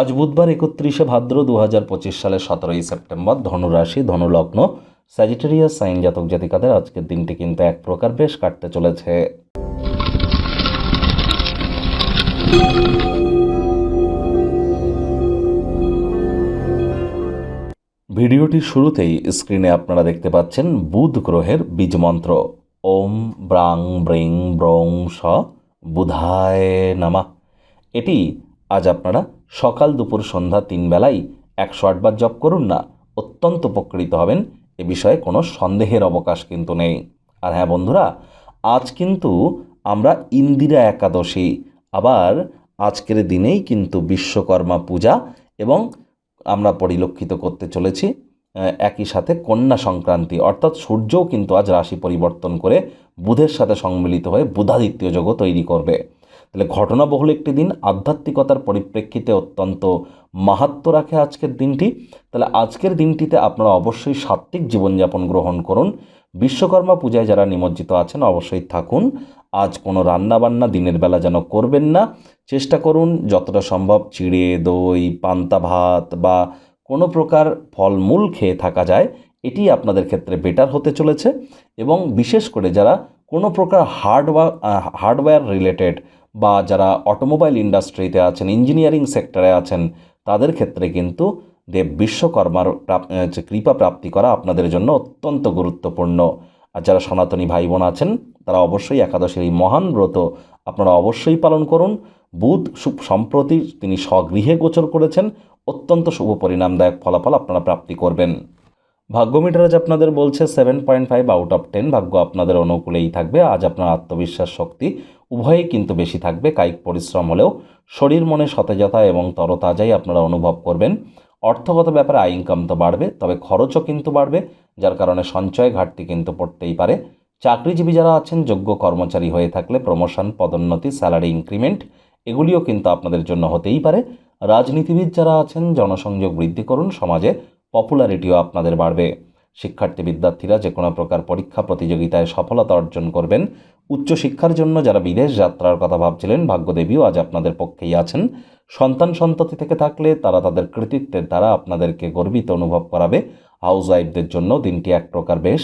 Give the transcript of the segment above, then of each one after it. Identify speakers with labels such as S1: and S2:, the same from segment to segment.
S1: আজ বুধবার একত্রিশে ভাদ্র দু হাজার পঁচিশ সালের সতেরোই সেপ্টেম্বর ধনুরাশি, ধনুলগ্ন স্যাজিটেরিয়াস সাইন জাতক জাতিকাদের আজকের দিনটি কিন্তু এক প্রকার বেশ কাটতে চলেছে। ভিডিওটির শুরুতেই স্ক্রিনে আপনারা দেখতে পাচ্ছেন বুধ গ্রহের বীজ মন্ত্র। ওম ব্রাং ব্রিং ব্রং স বুধায় নামা। এটি আজ আপনারা সকাল দুপুর সন্ধ্যা তিন বেলাই একশো আটবার জপ করুন না, অত্যন্ত উপকৃত হবেন। এ বিষয়ে কোনো সন্দেহের অবকাশ কিন্তু নেই। আর হ্যাঁ বন্ধুরা, আজ কিন্তু আমরা ইন্দিরা একাদশী, আবার আজকের দিনেই কিন্তু বিশ্বকর্মা পূজা এবং আমরা পরিলক্ষিত করতে চলেছি একই সাথে কন্যা সংক্রান্তি। অর্থাৎ সূর্যও কিন্তু আজ রাশি পরিবর্তন করে বুধের সাথে সম্মিলিত হয়ে বুধাদিত্য যোগও তৈরি করবে। তাহলে ঘটনাবহুল একটি দিন আধ্যাত্মিকতার পরিপ্রেক্ষিতে অত্যন্ত মাহাত্ম রাখে আজকের দিনটি। তাহলে আজকের দিনটিতে আপনারা অবশ্যই সাত্ত্বিক জীবনযাপন গ্রহণ করুন। বিশ্বকর্মা পূজায় যারা নিমজ্জিত আছেন অবশ্যই থাকুন। আজ কোনো রান্নাবান্না দিনের বেলা যেন করবেন না। চেষ্টা করুন যতটা সম্ভব চিড়ে, দই, পান্তা ভাত বা কোনো প্রকার ফলমূল খেয়ে থাকা যায়। এটি আপনাদের ক্ষেত্রে বেটার হতে চলেছে। এবং বিশেষ করে যারা কোনো প্রকার হার্ডওয়ার হার্ডওয়্যার রিলেটেড বা যারা অটোমোবাইল ইন্ডাস্ট্রিতে আছেন ইঞ্জিনিয়ারিং সেক্টরে আছেন, তাদের ক্ষেত্রে কিন্তু দেব বিশ্বকর্মার কৃপা প্রাপ্তি করা আপনাদের জন্য অত্যন্ত গুরুত্বপূর্ণ। আর যারা সনাতনী ভাই বোন আছেন, তারা অবশ্যই একাদশের এই মহান ব্রত আপনারা অবশ্যই পালন করুন। বুধ সম্প্রতি তিনি স্বগৃহে গোচর করেছেন। অত্যন্ত শুভ পরিণামদায়ক ফলাফল আপনারা প্রাপ্তি করবেন। ভাগ্য মিটার আজ আপনাদের বলছে seven point five out of ten ভাগ্য আপনাদের অনুকূলেই থাকবে। আজ আপনার আত্মবিশ্বাস শক্তি উভয়ই কিন্তু বেশি থাকবে। কায়িক পরিশ্রম হলেও শরীর মনে সতেজতা এবং তরতাজাই আপনারা অনুভব করবেন। অর্থগত ব্যাপারে আয় ইনকাম তো বাড়বে, তবে খরচও কিন্তু বাড়বে, যার কারণে সঞ্চয় ঘাটতি কিন্তু পড়তেই পারে। চাকরিজীবী যারা আছেন, যোগ্য কর্মচারী হয়ে থাকলে প্রমোশন পদোন্নতি স্যালারি ইনক্রিমেন্ট এগুলিও কিন্তু আপনাদের জন্য হতেই পারে। রাজনীতিবিদ যারা আছেন, জনসংযোগ বৃদ্ধি করুন, সমাজে পপুলারিটিও আপনাদের বাড়বে। শিক্ষার্থী বিদ্যার্থীরা যে কোনো প্রকার পরীক্ষা প্রতিযোগিতায় সফলতা অর্জন করবেন। উচ্চশিক্ষার জন্য যারা বিদেশ যাত্রার কথা ভাবছিলেন, ভাগ্যদেবীও আজ আপনাদের পক্ষেই আছেন। সন্তান সন্ততি থেকে থাকলে তারা তাদের কৃতিত্বের দ্বারা আপনাদেরকে গর্বিত অনুভব করাবে। হাউস ওয়াইফদের জন্য দিনটি এক প্রকার বেশ।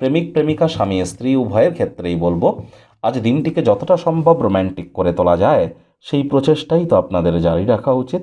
S1: প্রেমিক, প্রেমিকা, স্বামী, স্ত্রী, উভয়ের ক্ষেত্রেই বলব, আজ দিনটিকে যতটা সম্ভব রোম্যান্টিক করে তোলা যায়, সেই প্রচেষ্টাই তো আপনাদের জারি রাখা উচিত।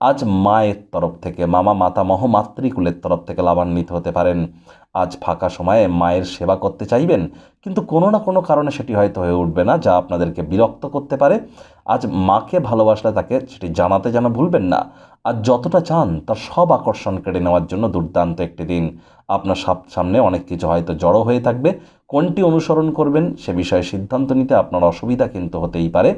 S1: আজ মায়ের তরফ থেকে, মামা মাতামহ মাতৃকুলের তরফ থেকে লাভান্বিত হতে পারেন। আজ ফাঁকা সময়ে মায়ের সেবা করতে চাইবেন, কিন্তু কোনো না কোনো কারণে সেটি হয়তো হয়ে উঠবে না, যা আপনাদেরকে বিরক্ত করতে পারে। আজ মাকে ভালোবাসলে তাকে সেটি জানাতে যেন ভুলবেন না, আর যতটা চান তার সব আকর্ষণ কেড়ে নেওয়ার জন্য দুর্দান্ত একটি দিন। আপনার সামনে অনেক কিছু হয়তো জড়ো হয়ে থাকবে, কোনটি অনুসরণ করবেন সে বিষয়ে সিদ্ধান্ত নিতে আপনার অসুবিধা কিন্তু হতেই পারে।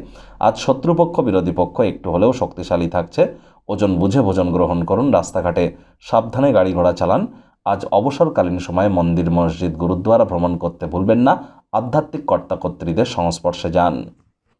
S1: আজ শত্রুপক্ষ, বিরোধী পক্ষ একটু হলেও শক্তিশালী থাকছে ওজন বুঝে ভোজন গ্রহণ করুন, রাস্তাঘাটে সাবধানে গাড়ি ঘোড়া চালান। আজ অবসরকালীন সময়ে মন্দির, মসজিদ, গুরুদ্বারা ভ্রমণ করতে ভুলবেন না। আধ্যাত্মিক কর্তাকর্ত্রীদের সংস্পর্শে যান।